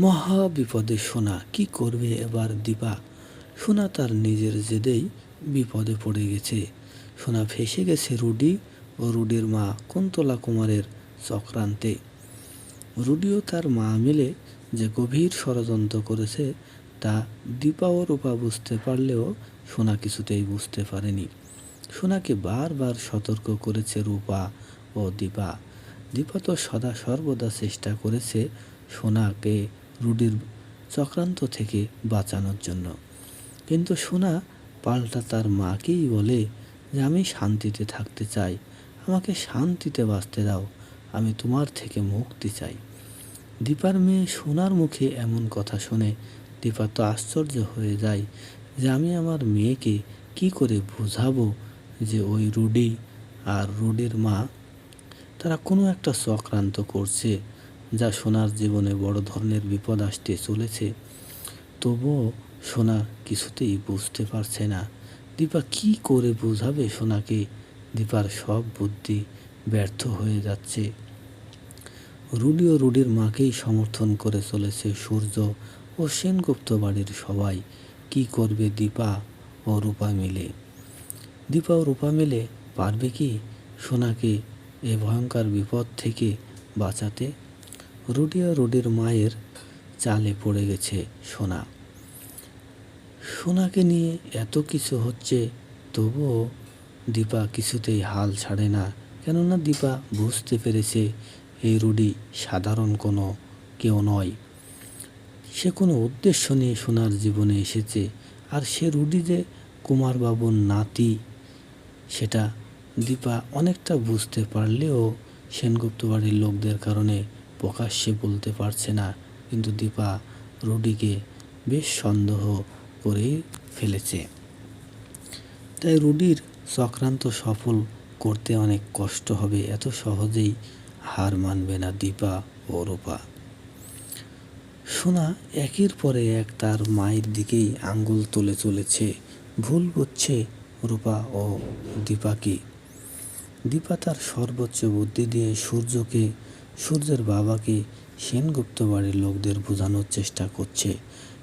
মহা বিপদে সোনা, কি করবে এবার দীপা? সোনা তার নিজের জেদেই বিপদে পড়ে গেছে। সোনা ফেসে গেছে রুডি ও রুডির মা কুন্তলা কুমারের চক্রান্তে। রুডিও তার মা মিলে যে গভীর ষড়যন্ত্র করেছে, তা দীপা ও রূপা বুঝতে পারলেও সোনা কিছুতেই বুঝতে পারেনি। সোনাকে বারবার সতর্ক করেছে রূপা ও দীপা। দীপা তো সদা সর্বদা চেষ্টা করেছে সোনাকে রুডির চক্রান্ত থেকে বাঁচানোর জন্য। কিন্তু সোনা পাল্টা তার মাকেই বলে, যে আমি শান্তিতে থাকতে চাই। আমাকে শান্তিতে বাঁচতে দাও। আমি তোমার থেকে মুক্তি চাই। দীপার মেয়ে সোনার মুখে এমন কথা শুনে দীপা তো আশ্চর্য হয়ে যায়, যে আমি আমার মেয়েকে কি করে বোঝাবো যে ওই রুডি আর রুডির মা? তারা কোনো একটা চক্রান্ত করছে। যা সোনার জীবনে বড় ধরনের বিপদ আসতে চলেছে, তবুও সোনা কিছুতেই বুঝতে পারছে না। দীপা কি করে বোঝাবে সোনাকে? দীপার সব বুদ্ধি ব্যর্থ হয়ে যাচ্ছে। রুডি ও রুডির মাকেই সমর্থন করে চলেছে সূর্য ও সেনগুপ্ত বাড়ির সবাই। কি করবে দীপা ও রূপা মিলে? দীপা ও রূপা মিলে পারবে কি সোনাকে এ ভয়ঙ্কর বিপদ থেকে বাঁচাতে? রুডি ও রুডির মায়ের চালে পড়ে গেছে সোনা। সোনাকে নিয়ে এত কিছু হচ্ছে, তবুও দীপা কিছুতেই হাল ছাড়ে না। কেননা দীপা বুঝতে পেরেছে এই রুডি সাধারণ কোনো কেউ নয়। সে কোনো উদ্দেশ্য নিয়ে সোনার জীবনে এসেছে, আর সে রুডি যে কুমারবাবুর নাতি, সেটা দীপা অনেকটা বুঝতে পারলেও সেনগুপ্ত বাড়ির লোকদের কারণে প্রকাশ্যে বলতে পারছে না। কিন্তু দীপা রুডিকে বেশ সন্দেহ করে ফেলেছে। তাই রুডির চক্রান্ত সফল করতে অনেক কষ্ট হবে, এত সহজেই হার মানবে না দীপা ও রূপা। সোনা একের পরে এক তার মায়ের দিকেই আঙ্গুল তুলে চলেছে। ভুল বুঝছে রূপা ও দীপাকে। দীপা তার সর্বোচ্চ বুদ্ধি দিয়ে সূর্যকে সূর্যের বাবাকে সেনগুপ্ত বাড়ির লোকদের বোঝানোর চেষ্টা করছে।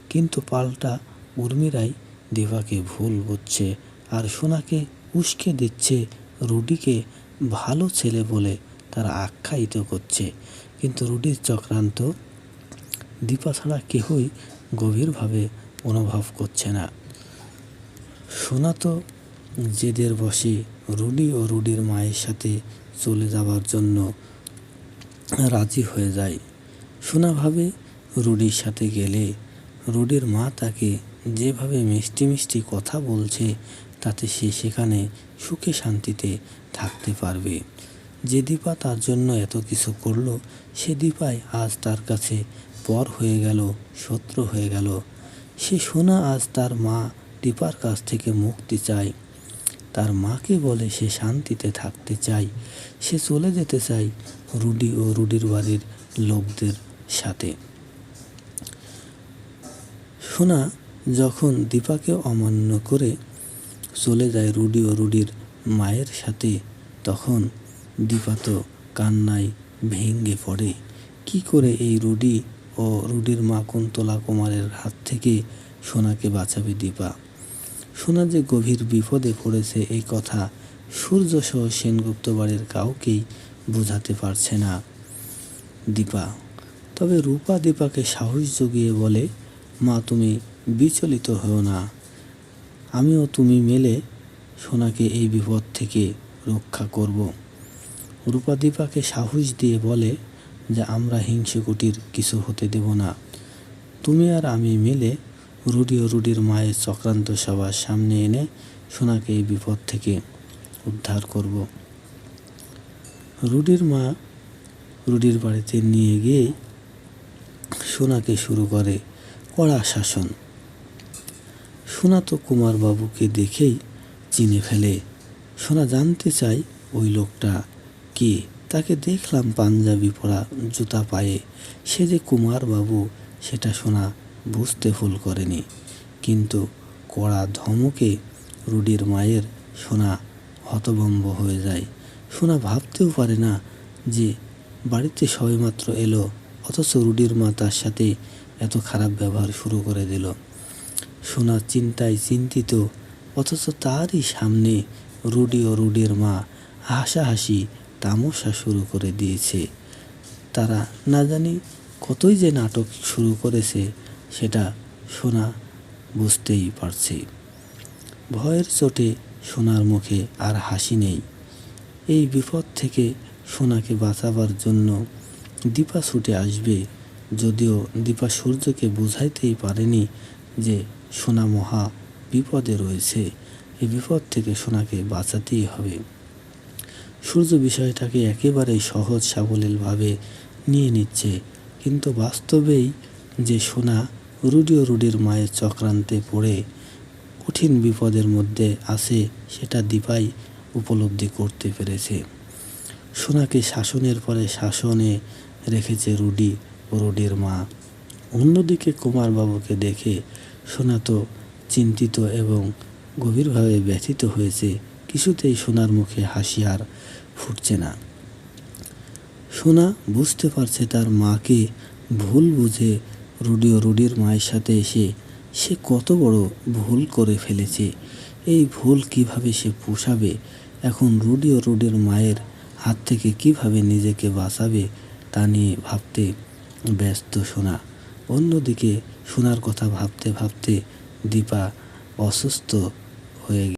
কিন্তু পাল্টা উর্মিরাই দীপাকে ভুল বুঝছে আর সোনাকে উস্কে দিচ্ছে রুডিকে ভালো ছেলে বলে তারা আখ্যায়িত করছে। কিন্তু রুডির চক্রান্ত দীপা ছাড়া কেহই গভীরভাবে অনুভব করছে না। সোনা তো জেদের বসে রুডি ও রুডির মায়ের সাথে চলে যাওয়ার জন্য রাজি হয়ে যায়। সোনা ভাবে রুডির সাথে গেলে রুডির মা তাকে যেভাবে মিষ্টি মিষ্টি কথা বলছে, তাতে সে সেখানে সুখে শান্তিতে থাকতে পারবে। যে দীপা তার জন্য এত কিছু করল, সে দীপাই আজ তার কাছে পর হয়ে গেল, শত্রু হয়ে গেল। সে সোনা আজ তার মা দীপার কাছ থেকে মুক্তি চায়। তার মাকে বলে সে শান্তিতে থাকতে চায় সে চলে যেতে চায় রুডি ও রুডির বাড়ির লোকদের সাথে। সোনা যখন দীপাকে অমান্য করে চলে যায় রুডি ও রুডির মায়ের সাথে, তখন দীপা তো কান্নায় ভেঙে পড়ে। কি করে এই রুডি ও রুডির মা কুন্তলা কুমারের হাত থেকে সোনাকে বাঁচাবে দীপা? সোনা যে গভীর বিপদে পড়েছে এই কথা সূর্য সহ সেনগুপ্ত বাড়ির কাউকেই বোঝাতে পারছে না। দীপা, তবে রূপা দীপাকে সাহস জুগিয়ে বলে, মা, তুমি বিচলিত হও না। আমিও তুমি মেলে সোনাকে এই বিপদ থেকে রক্ষা করব। রূপা দীপাকে সাহস দিয়ে বলে যে, আমরা হিংসুকুটির কিছু হতে দেব না। তুমি আর আমি মিলে রুডি ও রুডির মায়ের চক্রান্ত সবার সামনে এনে সোনাকে এই বিপদ থেকে উদ্ধার করব। রুডির মা রুডির বাড়িতে নিয়ে গিয়ে সোনাকে শুরু করে কড়া শাসন। সোনা তো কুমারবাবুকে দেখেই চিনে ফেলে। সোনা জানতে চায় ওই লোকটা কে? তাকে দেখলাম পাঞ্জাবি পরা জুতা পায়ে। সে যে কুমারবাবু, সেটা সোনা বুঝতে ভুল করেনি। কিন্তু কড়া ধমকে রুডির মায়ের সোনা হতভম্ব হয়ে যায়। সোনা ভাবতেও পারে না যে বাড়িতে সবেমাত্র এলো, অথচ রুডির মা তার সাথে এত খারাপ ব্যবহার শুরু করে দিল। সোনা চিন্তায় চিন্তিত, অথচ তারই সামনে রুডি ও রুডির মা হাসাহাসি তামসা শুরু করে দিয়েছে। তারা না জানি কতই যে নাটক শুরু করেছে সেটা সোনা বুঝতেই পারছে। ভয়ের চোটে সোনার মুখে আর হাসি নেই। এই বিপদ থেকে সোনাকে বাঁচাবার জন্য দীপা ছুটে আসবে। যদিও দীপা সূর্যকে বুঝাইতেই পারেনি যে সোনা মহা বিপদে রয়েছে। এই বিপদ থেকে সোনাকে বাঁচাতেই হবে। সূর্য বিষয়টাকে একেবারেই সহজ সাবলীলভাবে নিয়ে নিচ্ছে। কিন্তু বাস্তবেই যে সোনা রুডি ও রুডির মায়ের চক্রান্তে পড়ে কঠিন বিপদের মধ্যে আছে সেটা দীপাই উপলব্ধি করতে পেরেছে। সোনাকে শাসনের পরে শাসনে রেখেছে রুডি ও রুডির মা। অন্যদিকে কুমারবাবুকে দেখে সোনা তো চিন্তিত এবং গভীরভাবে ব্যথিত হয়েছে, কিছুতেই সোনার মুখে হাসি আর ফুটছে না। সোনা বুঝতে পারছে তার মাকে ভুল বুঝে রুডি ও রুডির মায়ের সাথে এসে সে কত বড় ভুল করে ফেলেছে। এই ভুল কীভাবে সে পোষাবে? এখন রুডিও, রুডির মায়ের হাত থেকে কীভাবে নিজেকে বাঁচাবে তা নিয়ে ভাবতে ব্যস্ত সোনা। অন্যদিকে সোনার কথা ভাবতে ভাবতে দীপা অসুস্থ হয়ে